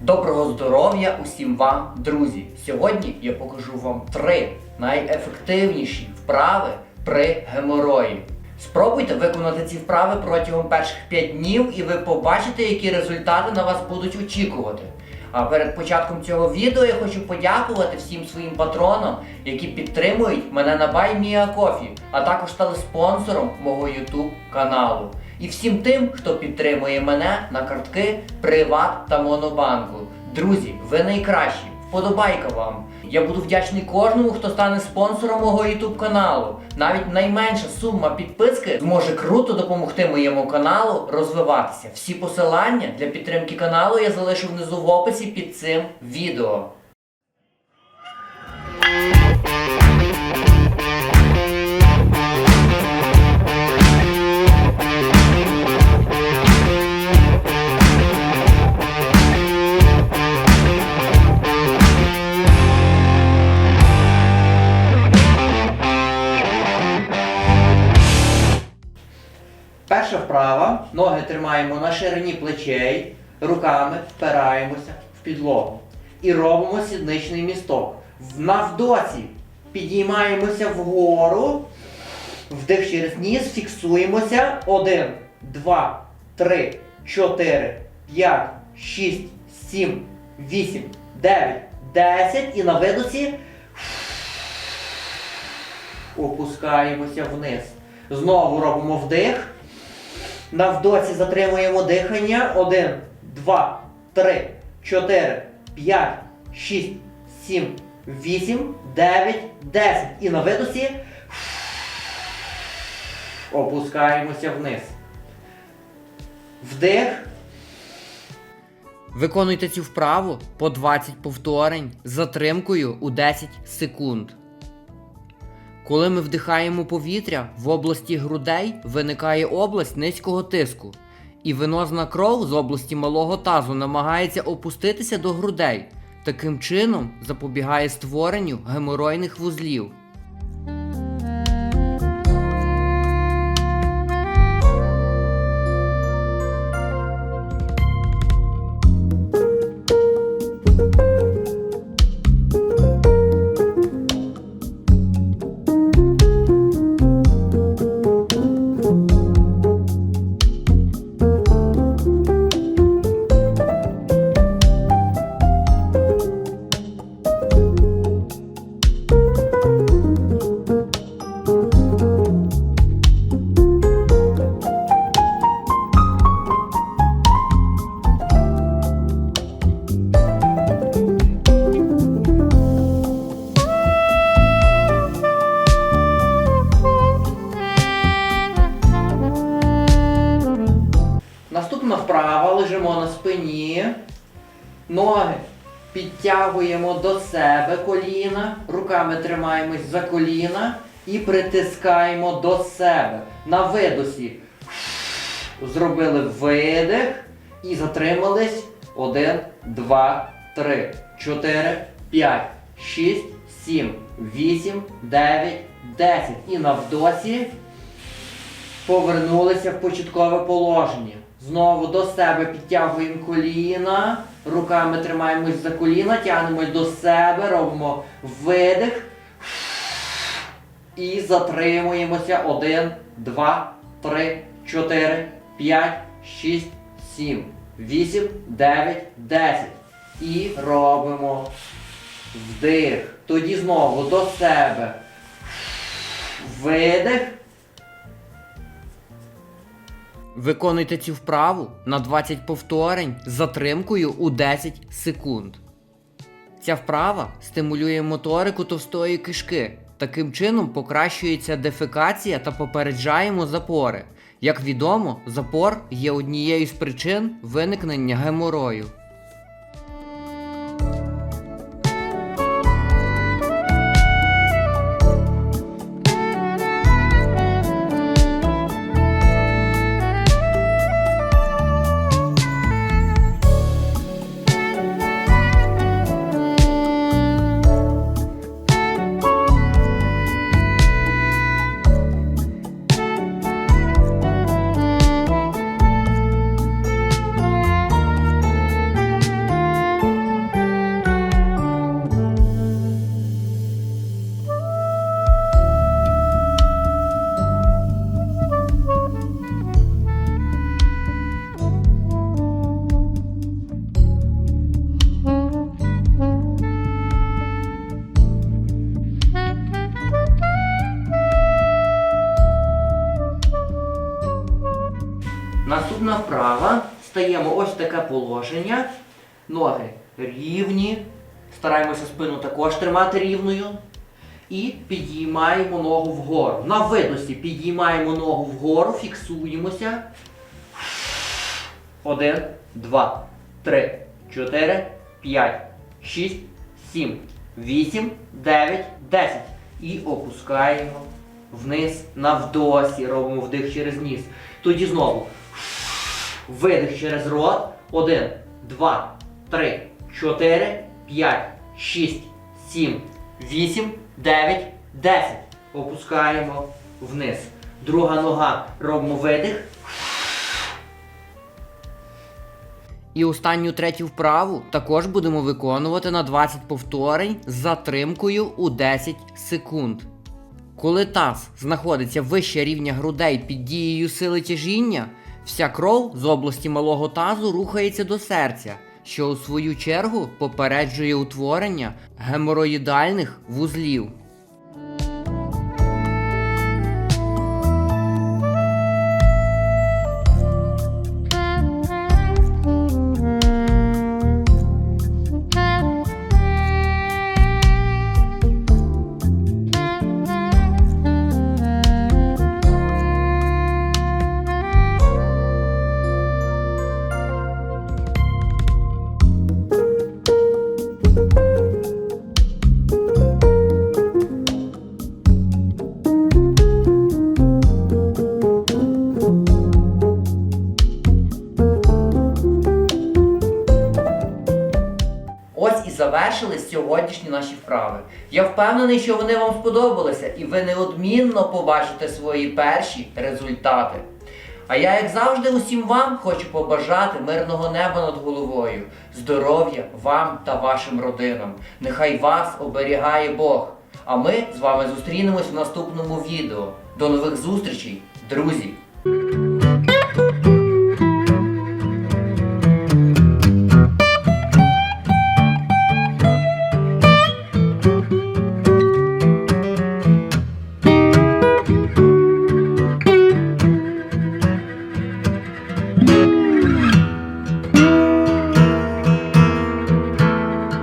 Доброго здоров'я усім вам, друзі! Сьогодні я покажу вам три найефективніші вправи при геморої. Спробуйте виконати ці вправи протягом перших 5 днів і ви побачите, які результати на вас будуть очікувати. А перед початком цього відео я хочу подякувати всім своїм патронам, які підтримують мене на BuyMeACoffee, а також стали спонсором мого YouTube каналу. І всім тим, хто підтримує мене на картки Приват та Монобанку. Друзі, ви найкращі! Вподобайка вам! Я буду вдячний кожному, хто стане спонсором мого YouTube каналу. Навіть найменша сума підписки зможе круто допомогти моєму каналу розвиватися. Всі посилання для підтримки каналу я залишу внизу в описі під цим відео. Ноги тримаємо на ширині плечей, руками впираємося в підлогу. І робимо сідничний місток. На вдосі підіймаємося вгору. Вдих через ніс, фіксуємося. Один, два, три, чотири, п'ять, шість, сім, вісім, дев'ять, десять. І на видосі опускаємося вниз. Знову робимо вдих. На вдосі затримуємо дихання. Один, два, три, чотири, п'ять, шість, сім, вісім, дев'ять, десять. І на видосі опускаємося вниз. Вдих. Виконуйте цю вправу по 20 повторень з затримкою у 10 секунд. Коли ми вдихаємо повітря, в області грудей виникає область низького тиску, і венозна кров з області малого тазу намагається опуститися до грудей. Таким чином запобігає створенню геморойних вузлів. Ноги підтягуємо до себе коліна, руками тримаємось за коліна і притискаємо до себе. На видосі зробили видих і затримались. Один, два, три, чотири, п'ять, шість, сім, вісім, дев'ять, десять. І на вдосі Повернулися в початкове положення. Знову до себе підтягуємо коліна, руками тримаємось за коліна, тягнемось до себе, робимо видих і затримуємося. Один, два, три, чотири, п'ять, шість, сім, вісім, дев'ять, десять. І робимо вдих. Тоді знову до себе. Видих. Виконуйте цю вправу на 20 повторень з затримкою у 10 секунд. Ця вправа стимулює моторику товстої кишки. Таким чином покращується дефекація та попереджаємо запори. Як відомо, запор є однією з причин виникнення геморою. Стаємо ось таке положення. Ноги рівні. Стараємося спину також тримати рівною. І підіймаємо ногу вгору. На видосі підіймаємо ногу вгору, фіксуємося. Один, два, три, чотири, п'ять, шість, сім, вісім, дев'ять, десять. І опускаємо вниз на вдосі. Робимо вдих через ніс. Тоді знову. Видих через рот. Один, два, три, чотири, п'ять, шість, сім, вісім, дев'ять, десять. Опускаємо вниз. Друга нога. Робимо видих. І останню третю вправу також будемо виконувати на 20 повторень з затримкою у 10 секунд. Коли таз знаходиться вище рівня грудей під дією сили тяжіння, вся кров з області малого тазу рухається до серця, що у свою чергу попереджує утворення геморроїдальних вузлів. І завершились сьогоднішні наші вправи. Я впевнений, що вони вам сподобалися, і ви неодмінно побачите свої перші результати. А я, як завжди, усім вам хочу побажати мирного неба над головою, здоров'я вам та вашим родинам. Нехай вас оберігає Бог. А ми з вами зустрінемось в наступному відео. До нових зустрічей, друзі!